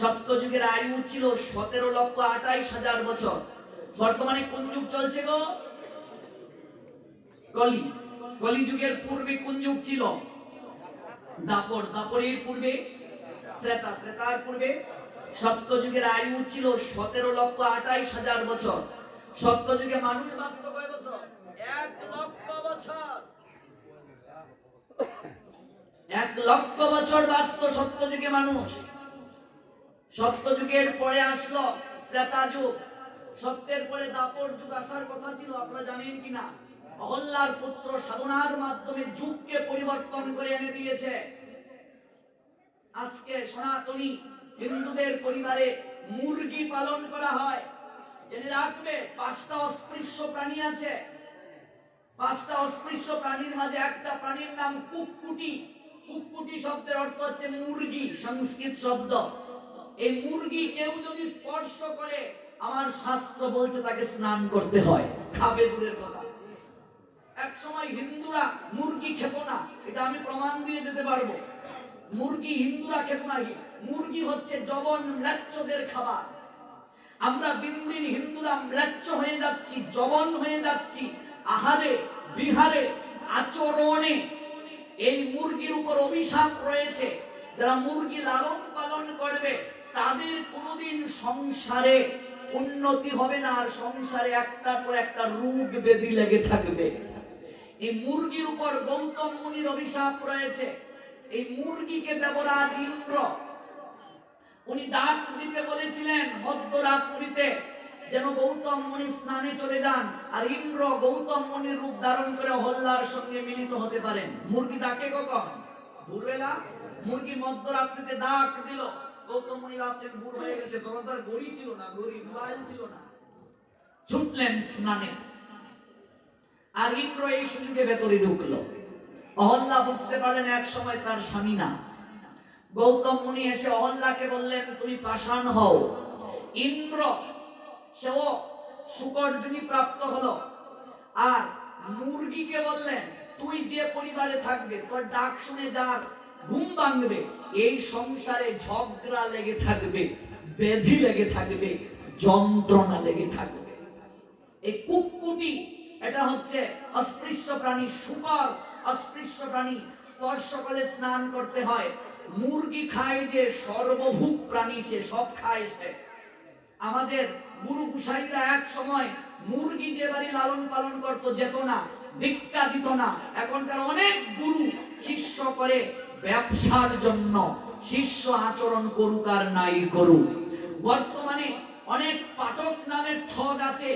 সত্যযুগের আয়ু ছিল সতেরো লক্ষ আঠাইশ হাজার বছর। বর্তমানে কোন যুগ চলছে গো? কলি। কলি যুগের পূর্বে কোন যুগ ছিল? দাপর। দাপরের পূর্বে? ত্রেতা। ত্রেতার পূর্বে? সত্যযুগের আয়ু ছিল সতেরো লক্ষ আঠাইশ হাজার বছর। সত্যযুগে মানুষ বাঁচত কয় বছর? এক লক্ষ বছর। এক লক্ষ বছর বাঁচত সত্যযুগে মানুষ। সত্যযুগের পরে আসলো ত্রেতা যুগ। সত্যের পরে দাপর যুগ আসার কথা ছিল, আপনারা জানেন কিনা? অহল্লার পুত্র সাধনার মাধ্যমে যুগকে পরিবর্তন করে এনে দিয়েছে। আজকে সনাতনী হিন্দুদের পরিবারে মুরগি পালন করা হয়। জেনে রাখবে, পাঁচটা অস্পৃশ্য প্রাণী আছে। পাঁচটা অস্পৃশ্য প্রাণীর মাঝে একটা প্রাণীর নাম কুকুটি। কুকুটি শব্দের অর্থ হচ্ছে মুরগি, সংস্কৃত শব্দ। এই মুরগি কেউ যদি স্পর্শ করে, আমার শাস্ত্র বলছে তাকে স্নান করতে হয়। খাবে দূরের কথা। এক সময় হিন্দুরা মুরগি খেত না, এটা আমি প্রমাণ দিয়ে যেতে পারব। মুরগি হিন্দুরা খেত না মুরগি হচ্ছে জবন ম্লাচ্ছদের খাবার। আমরা দিন দিন হিন্দুরা ম্লাচ্ছ হয়ে যাচ্ছি, জবন হয়ে যাচ্ছি। আহারে, বিহারে, আচরণে এই মুরগির উপর অভিশাপ রয়েছে। যারা মুরগি লালন পালন করবে তাদের কোনোদিন সংসারে উন্নতি হবে না, আর সংসারে একটার পর একটা রোগ বেদি লেগে থাকবে। এই মুরগির উপর গৌতম মুনির অভিশাপ রয়েছে। এই মুরগিকে দেবরাজ ইন্দ্র, উনি ডাক দিতে বলেছিলেন মধ্যরাত্রিতে, যেন গৌতম মুনি স্নানে চলে যান, আর ইন্দ্র গৌতম মুনির রূপ ধারণ করে হল্লার সঙ্গে মিলিত হতে পারেন। মুরগি ডাকে কখন? ভোরবেলা মুরগি মধ্যরাত্রিতে ডাক দিল। গৌতম মুনি ভাবছেন ভোর হয়ে গেছে, তখন তার গড়ি ছিল না গড়ি মোবাইল ছিল না। ছুটলেন স্নানে। আর ইন্দ্র এই সুযোগে ভেতরে ঢুকলো। অহল্লা বুঝতে পারলেন এক সময় তার স্বামী না। গৌতম মুনি এসে অহল্লাকে বললেন, তুমি পাষাণ হও। ইন্দ্র, সেও শুকর্জুনি প্রাপ্ত হলো। আর মুরগিকে বললেন, তুই যে পরিবারে থাকবে, তোর ডাক শুনে যার ঘুম ভাঙবে, এই সংসারে ঝগড়া লেগে থাকবে, ব্যাধি লেগে থাকবে, যন্ত্রণা লেগে থাকবে। এই কুকুটি এটা হচ্ছে অস্পৃশ্য প্রাণী শুকর, অস্পৃশ্য প্রাণী স্পর্শ করে স্নান করতে হয়। মুরগি খায় যে সর্বভূক প্রাণী সে, সব খায় সে। আমাদের গুরু গুসাইরা এক সময় মুরগি যে বাড়ি লালন পালন করত যেত না, ভিক্ষা দিত না। এখনকার অনেক গুরু শিষ্য করে ব্যবসার জন্য শিষ্য আচরণ করুক আর নাই করুক। বর্তমানে অনেক পাঠক নামের ঠগ আছে,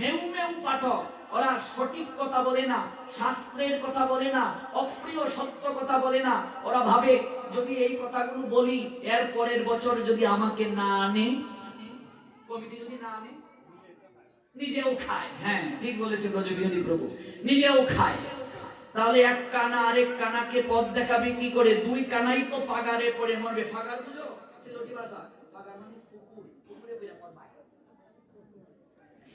মেউ মেউ পাঠক। ওরা সঠিক কথা বলে না, শাস্ত্রের কথা বলে না, অপ্রিয় সত্য কথা বলে না। ওরা ভাবে, যদি এই কথাগুলো বলি, এর পরের বছর যদি আমাকে না আনে কমিটি যদি না আনে, নিজেও খায়। হ্যাঁ ঠিক বলেছে ব্রজবিহারী প্রভু, নিজেও খায়। তাহলে এক কানা আরেক কানাকে পথ দেখাবে কি করে? দুই কানাই তো পাগারে পড়ে মরবে। ফাগার বুঝো? মানে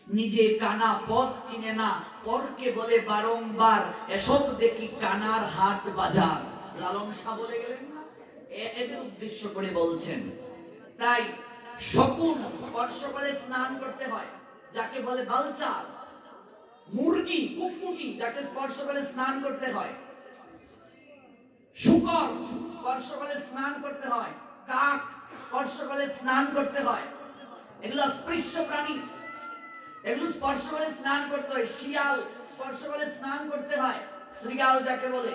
নিজে কানা পথ চিনে না। পরকে বলে বারংবার, এসব দেখি কানার হাট বাজার। লালন শাহ বলে গেলেন না? এদের উদ্দেশ্য করে বলছেন। তাই শকুন স্পর্শ করে স্নান করতে হয়। যাকে বলে বালচাল। মুরগি কুকুটি যাকে স্পর্শ করে স্নান করতে হয়। শুকর স্পর্শ করে স্নান করতে হয়। কাক স্পর্শ করে স্নান করতে হয়। এগুলো স্পৃশ্য প্রাণী। এগুলো স্পর্শ করে স্নান করতে হয়। শিয়াল স্পর্শ করে স্নান করতে হয়। শ্রীগাল যাকে বলে।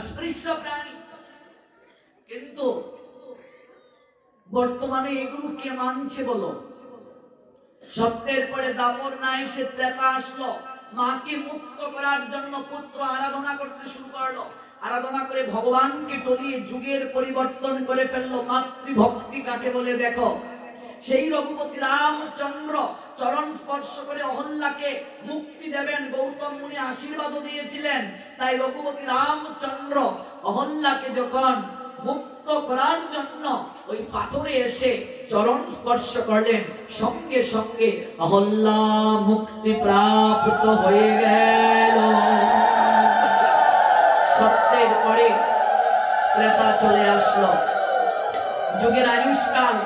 স্পৃশ্য প্রাণী। কিন্তু বর্তমানে এগুলো কে মানছে বলো। সত্যের পরে দাপর না এসে ত্রেতা আসলো। মাকে মুক্ত করার জন্য পুত্র আরাধনা করতে শুরু করল। আরাধনা করে ভগবানকে টলিয়ে যুগের পরিবর্তন করে ফেলল। মাতৃভক্তি কাকে বলে দেখো? সেই রঘুপতি রামচন্দ্র চরণ স্পর্শ করে অহল্লাকে মুক্তি দেবেন। গৌতম মুনি আশীর্বাদও দিয়েছিলেন। তাই রঘুপতি রামচন্দ্র অহল্লাকে যখন মুক্ত করার জন্য ওই পাথরে এসে চরণ স্পর্শ করলেন। সঙ্গে সঙ্গে অহল্লা মুক্তি প্রাপ্ত হয়ে গেল। সত্যের পরে ক্রেতা চলে আসলো। যুগের আয়ুষ্কাল,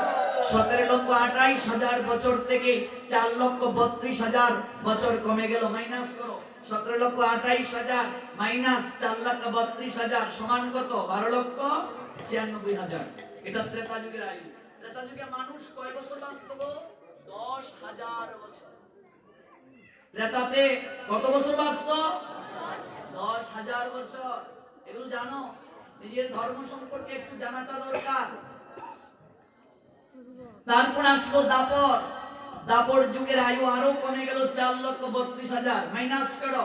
সতেরো লক্ষ আঠাইশ হাজার বছর থেকে চার লক্ষ বত্রিশ হাজার বছর কমে গেল। মাইনাস করো। সতেরো লক্ষ আঠাইশ হাজার মাইনাস চার লক্ষ বত্রিশ হাজার সমান কত? বারো লক্ষ ছিয়ানব্বই হাজার। এটা ত্রেতা যুগের আয়ু। ত্রেতা যুগে মানুষ কয় বছর বাঁচত? দশ হাজার বছর। ত্রেতাতে কত বছর বাঁচত? দশ হাজার বছর। এগুলো জানো? নিজের ধর্ম সম্পর্কে একটু জানাটা দরকার। তারপর আসলো দাপর। দাপর যুগের আয়ু আরও কমে গেল চার লক্ষ বত্রিশ হাজার। মাইনাস করো।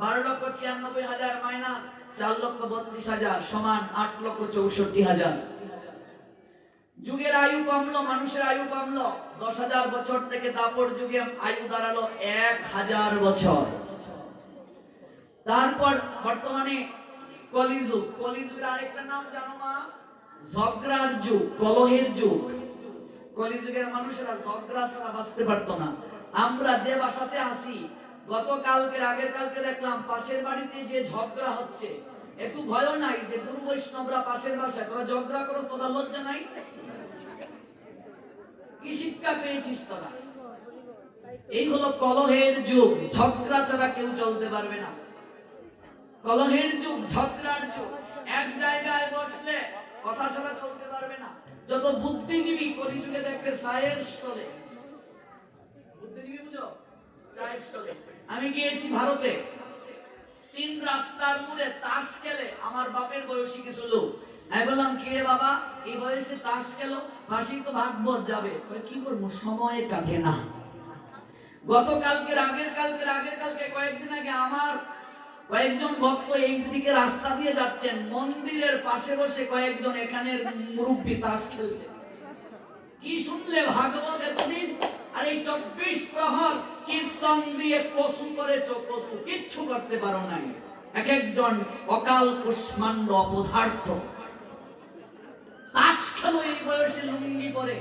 বারো লক্ষ ছিয়ানব্বই হাজার মাইনাস চার লক্ষ বত্রিশ হাজার সমান আট লক্ষ চৌষট্টি হাজার। যুগের আয়ু কমলো, মানুষের আয়ু কমলো। দশ হাজার বছর থেকে দাপর যুগে আয়ু দাঁড়াল এক হাজার বছর। তারপর বর্তমানে কলিযুগ। কলিযুগের আরেকটা নাম জানো মা? ঝগড়ার যুগ, কলহের যুগ। কলিযুগের মানুষেরা ঝগড়া ছাড়া বাঁচতে পারতো না। আমরা যে বাসাতে আসি গতকালকে, আগের কালকে দেখলাম পাশের বাড়িতে যে ঝগড়া হচ্ছে, একটু ভয় নাই যে গুরু বৈষ্ণবরা পাশের বাসায়, তোরা ঝগড়া করো তোরা লজ্জা নাই? কি শিক্ষা পেয়েছিস তোরা? এই হলো কলহের যুগ, ঝগড়া ছাড়া কেউ চলতে পারবে না। কলহের যুগ, ঝগড়ার যুগ, এক জায়গায় বসলে কথা ছাড়া চলতে পারবে না। যত বুদ্ধিজীবী কলিযুগে দেখবে চায়ের স্টলে। বুদ্ধিজীবী বুঝো? চায়ের স্টলে। আমি গিয়েছি ভারতে। তিন রাস্তার মোড়ে তাস খেলে আমার বাপের বয়সী কিছু লোক। আমি বললাম, কি বাবা? এই বয়সে তাস খেলো ফাঁসি তো ভাগবত যাবে। কি করব? সময় কাটে না। গতকালকের, আগের কালকে আগের কালকে কয়েকদিন আগে আমার কয়েকজন ভক্ত এই দিকে রাস্তা দিয়ে যাচ্ছেন। মন্দিরের পাশে বসে কয়েকজন এখানের মুরব্বী তাস খেলছে। কি শুনলে ভাগবত এতদিন? আর এই চব্বিশ প্রহর কীর্তন দিয়ে কসু করেছ কসু। কিচ্ছু করতে পারো নাই। এক একজন অকাল কুষ্মাণ্ড অপদার্থ। তাস খেলো এই বয়সে লুঙ্গি পরে।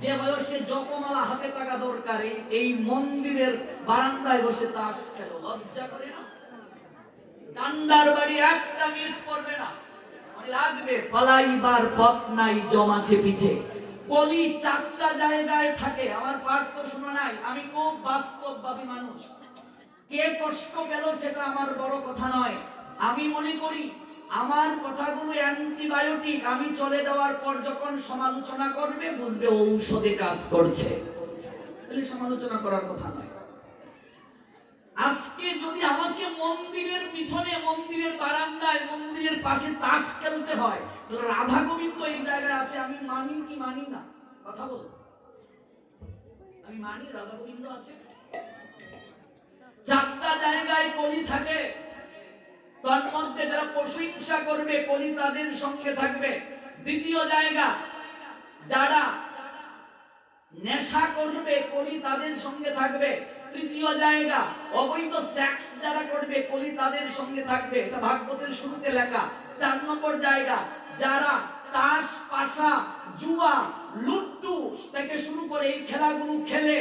যে বয়সে জপমালা হাতে থাকা দরকার এই মন্দিরের বারান্দায় বসে তাস খেলো। লজ্জা করে না? ডান্ডার বাড়ি একটা মিস করবে না। মনে রাখবে পালাইবার পথ নাই, জমাছে পিছে। কলি চারটা জায়গায় থাকে, আমার পাঠ তো শোনা নাই। আমি খুব বাস্তববাদী মানুষ। কে কষ্ট পেল সেটা আমার বড় কথা নয়। আমি মনে করি, আমার কথাগুলো অ্যান্টিবায়োটিক। আমি চলে যাওয়ার পর যখন সমালোচনা করবে, বুঝবে ঔষধে কাজ করছে। সমালোচনা করার কথা নয়। আজকে যদি আমাকে মন্দিরের পিছনে, মন্দিরের বারান্দায়, মন্দিরের পাশে তাস খেলতে হয়, তাহলে রাধা গোবিন্দ এই জায়গায় আছে, আমি মানি কি মানি না? কথা বলো। আমি মানি রাধা গোবিন্দ আছে? চারটা জায়গায় কলি থাকে। তার মধ্যে যারা প্রশংসা করবে, কলি তাদের সঙ্গে থাকবে। দ্বিতীয় জায়গা, যারা নেশা করবে, কলি তাদের সঙ্গে থাকবে। তৃতীয় জায়গা, অবৈধ সেক্স যারা করবে, কলি তাদের সঙ্গে থাকবে। এটা ভাগবতের শুরুতে লেখা। চার নম্বর জায়গা, যারা তাস, পাশা, জুয়া, লুট্টু থেকে শুরু করে এই খেলাগুলো খেলে,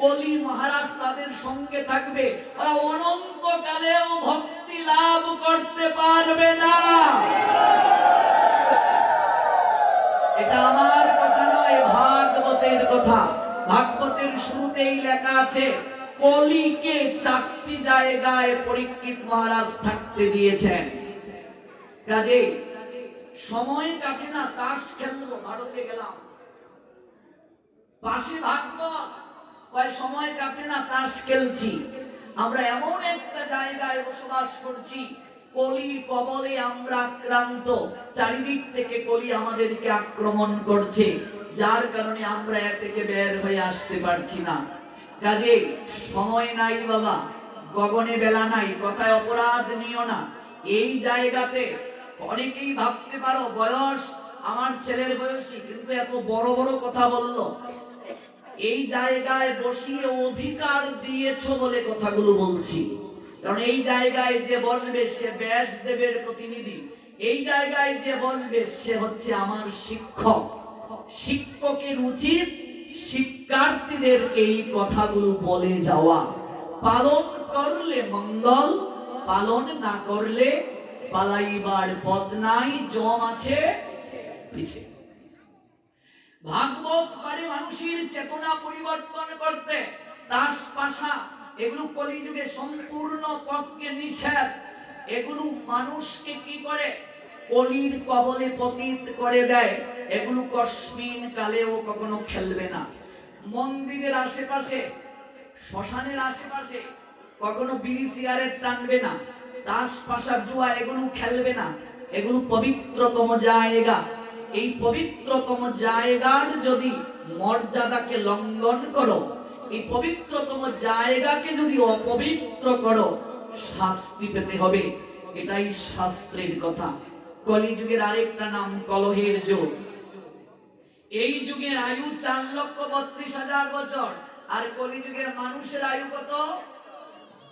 কলি মহারাজ তাদের সঙ্গে থাকবে। ওরা অনন্তকালেও ভক্তি লাভ করতে পারবে না। এটা আমার কথা নয়, ভাগবতের কথা। ভাগবতের শুরুতেই লেখা আছে কলিকে চারটি জায়গায় পরীক্ষিত মহারাজ থাকতে দিয়েছেন। কাজে সময় কাটে না, তাস খেলব, ভারতে গেলাম। পাশে ভাগবত কয় সময় কাটে না, তাস খেলছি। আমরা এমন একটা জায়গায় বসবাস করছি কলির কবলে আমরা আক্রান্ত। চারিদিক থেকে কলি আমাদেরকে আক্রমণ করছে, যার কারণে আমরা এ থেকে বের হয়ে আসতে পারছি না। কাজে সময় নাই বাবা, গগনে বেলা নাই, কথায় অপরাধ নিও না। এই জায়গাতে অনেকেই ভাবতে পারো, বয়স আমার ছেলের বয়সী, কিন্তু এত বড় বড় কথা বলল। এই জায়গায় বসিয়ে অধিকার দিয়েছ বলে কথাগুলো বলছি। কারণ এই জায়গায় যে বসবে, সে ব্যাসদেবের প্রতিনিধি। এই জায়গায় যে বসবে, সে হচ্ছে আমার শিক্ষক। শিক্ষকের উচিত শিক্ষার্থীদেরকে এই কথাগুলো বলে যাওয়া। পালন করলে মঙ্গল, পালন না করলে পালাইবার পথ নাই, জম আছে পিছে। ভাগবত পারে মানুষের চেতনা পরিবর্তন করতে, দাস পাশা, এগুলো কলিযুগে সম্পূর্ণ পক্ষে নিষেধ। এগুলো মানুষকে কি করে? কলির কবলে পতিত করে দেয়। এগুলো কসমিন কালেও কখনো খেলবে না। মন্দিরের আশেপাশে, শ্মশানের আশেপাশে কখনো বিড়ি সিগারেট টানবে না। তাস পাশা জুয়া এগুলো খেলবে না। এগুলো পবিত্রতম জায়গা। এই পবিত্রতম জায়গার যদি মর্যাদাকে লঙ্ঘন করো, এই পবিত্রতম জায়গাকে যদি অপবিত্র করো, শাস্তি পেতে হবে। এটাই শাস্ত্রের কথা। কলিযুগের আরেকটা নাম কলহের যুগ। এই যুগের আয়ু চার লক্ষ বত্রিশ হাজার বছর। আর কলিযুগের মানুষের আয়ু কত?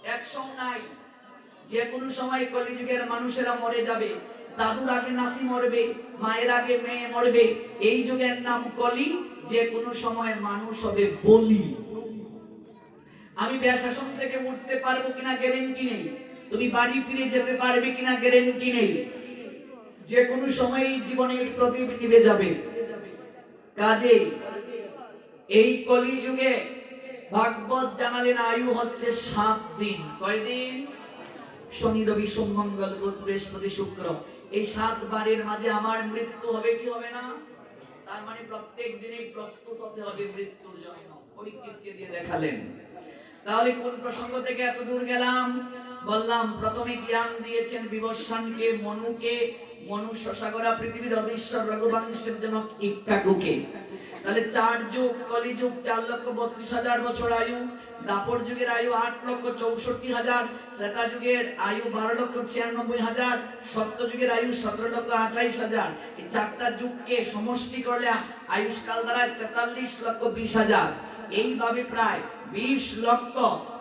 একশো নাই যে কোনো সময় কলিযুগের মানুষেরা মরে যাবে। দাদুর আগে নাতি মরবে, মায়ের আগে মেয়ে মরবে। এই যুগের নাম কলি, যে কোনো সময় মানুষ হবে বলি। আমি ব্যাসাসন থেকে উঠতে পারব কিনা গ্যারেন্টি নেই। তুমি বাড়ি ফিরে যেতে পারবে কিনা গ্যারেন্টি নেই। যে কোনো সময় জীবনের প্রদীপ নিভে যাবে। কাজে এই কলিযুগে ভাগবত জানালেন আয়ু হচ্ছে সাত দিন। কয়দিন? শনি, রবি বৃহস্পতি, শুক্র। এই সাত বারের মাঝে আমার মৃত্যু হবে কি হবে না? তার মানে প্রত্যেক প্রস্তুত হতে হবে মৃত্যুর জন্য। পরীক্ষিতকে দিয়ে দেখালেন। তাহলে কোন প্রসঙ্গ থেকে এত দূর গেলাম? বললাম, প্রথমে জ্ঞান দিয়েছেন বিবস্বানকে মনুকে মনু শশাগরা পৃথিবীর অধীশ্বর রঘুবংশের জনক ইক্কাকুকে তাহলে চার যুগ কলিযুগ চার লক্ষ বত্রিশ হাজার বছর আয়ু, দাপর যুগের আয়ু আট লক্ষ চৌষট্টি হাজার ত্রেতা যুগের আয়ু বারো লক্ষ ছিয়ানব্বই হাজার সত্য যুগের আয়ু সতেরো লক্ষ আঠাইশ হাজার। এই চারটা যুগকে সমষ্টি করলে আয়ুষ্কাল দ্বারা তেতাল্লিশ লক্ষ বিশ হাজার। এইভাবে প্রায় বিশ লক্ষ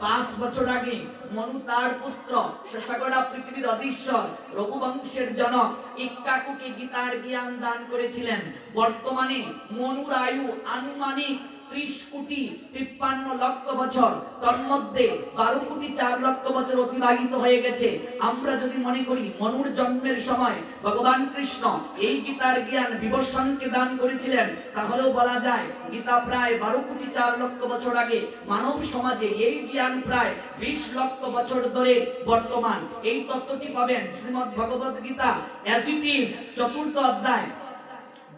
পাঁচ বছর আগে মনু তার পুত্র শেষাগড়া পৃথিবীর অধীশ্বর, রঘুবংশের জনক। ইক্কাকুকে গীতার জ্ঞান দান করেছিলেন। বর্তমানে মনুর আয়ু আনুমানিক ত্রিশ কোটি তিপ্পান্ন লক্ষ বছর তন্মধ্যে বারো কোটি চার লক্ষ বছর অতিবাহিত হয়ে গেছে। আমরা যদি মনে করি, মনুর জন্মের সময় ভগবান কৃষ্ণ এই গীতার জ্ঞান বিবর্ষণকে দান করেছিলেন, তাহলেও বলা যায়, গীতা প্রায় বারো কোটি চার লক্ষ বছর আগে মানব সমাজে এই জ্ঞান প্রায় বিশ লক্ষ বছর ধরে বর্তমান। এই তত্ত্বটি পাবেন Srimad Bhagavad Gita as it is চতুর্থ অধ্যায়।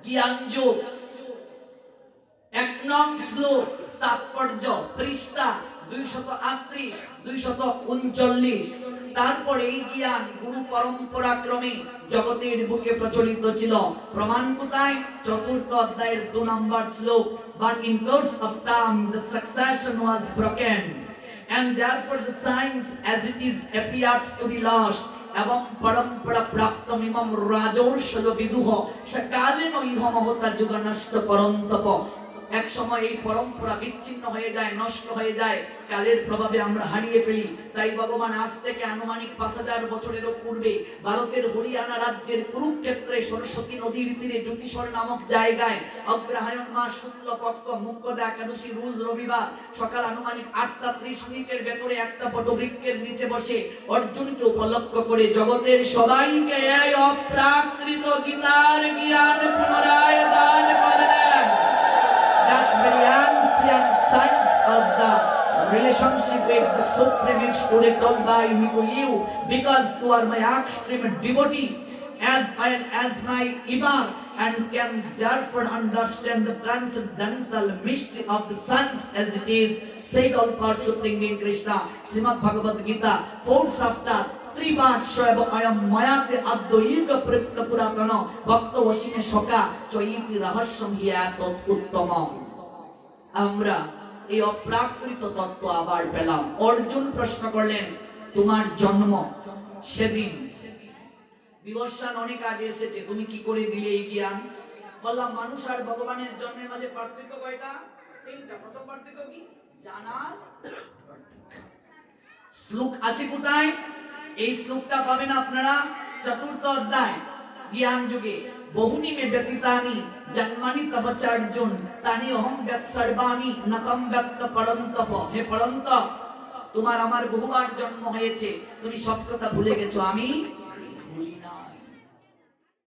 জ্ঞান যোগ এক নং শ্লোক, তাৎপর্য, পৃষ্ঠা দুইশত আটত্রিশ, দুইশত উনচল্লিশ। তারপরে এই জ্ঞান গুরু পরম্পরা ক্রমে জগতের বুকে প্রচলিত ছিল। প্রমাণ কোথায়? চতুর্থ অধ্যায়ের দু নম্বর শ্লোক, but in course of time the succession was broken, and therefore the science as it is appears to be lost, এবং পরম্পরা প্রাপ্ত মিমম রাজৌষল বিদুহ সকালীন ইহ মহতা যুগ নষ্ট পরন্তপ। এক সময় এই পরম্পরা বিচ্ছিন্ন হয়ে যায়, নষ্ট হয়ে যায়, কালের প্রভাবে আমরা হারিয়ে ফেলি। তাই ভগবান আজ থেকে আনুমানিক পাঁচ হাজার বছরেরও পূর্বে ভারতের হরিয়ানা রাজ্যের কুরুক্ষেত্রে সরস্বতী নদীর তীরে জ্যোতিষর নামক জায়গায় অগ্রহায়ণ মাস শুক্ল পক্ষ, মুখ্যদা একাদশী রোজ রবিবার সকাল আনুমানিক আটটা ত্রিশ মিনিটের ভেতরে একটা পটবৃক্ষের নিচে বসে অর্জুনকে উপলক্ষ করে জগতের সবাইকে এই অপ্রাকৃত গীতার জ্ঞান পুনরায় দান করলেন। Very ancient science of the relationship with the Supreme is today told by me to you because you are my extreme devotee as well as my Imam and can therefore understand the transcendental mystery of the science as it is said all for Supreme Being Krishna Srimad Bhagavad Gita fourth chapter ত্রিবার্ষ এবং অয়ম মায়াতে আদ্যৈক প্রত্যা পুরাতন ভক্ত অসীমে সকা চৈতি রহস্যম হিয়াত উত্তম আমরা এই অপ্রাকৃত তত্ত্ব আবার পেলাম। অর্জুন প্রশ্ন করলেন, তোমার জন্ম সেদিন। বিবর্ষান অনেক আগে এসেছে, তুমি কি করে দিলে এই জ্ঞান? বললাম, মানুষ আর ভগবানের জন্মের মাঝে পার্থক্য কয়টা? তিনটা। প্রথম পার্থক্য কি? জানার শ্লোক আছে কোথায়? এই শ্লোকটা পাবেন আপনারা চতুর্থ অধ্যায়, জ্ঞান যুগে। বহুনি মে ব্যতীতানি জন্মানি তব চার্জুন তানি অহম ব্যত সর্বানি নতম ব্যক্ত পড়ন্ত হে পড়ন্ত তোমার আমার বহুবার জন্ম হয়েছে তুমি সব কথা ভুলে গেছো আমি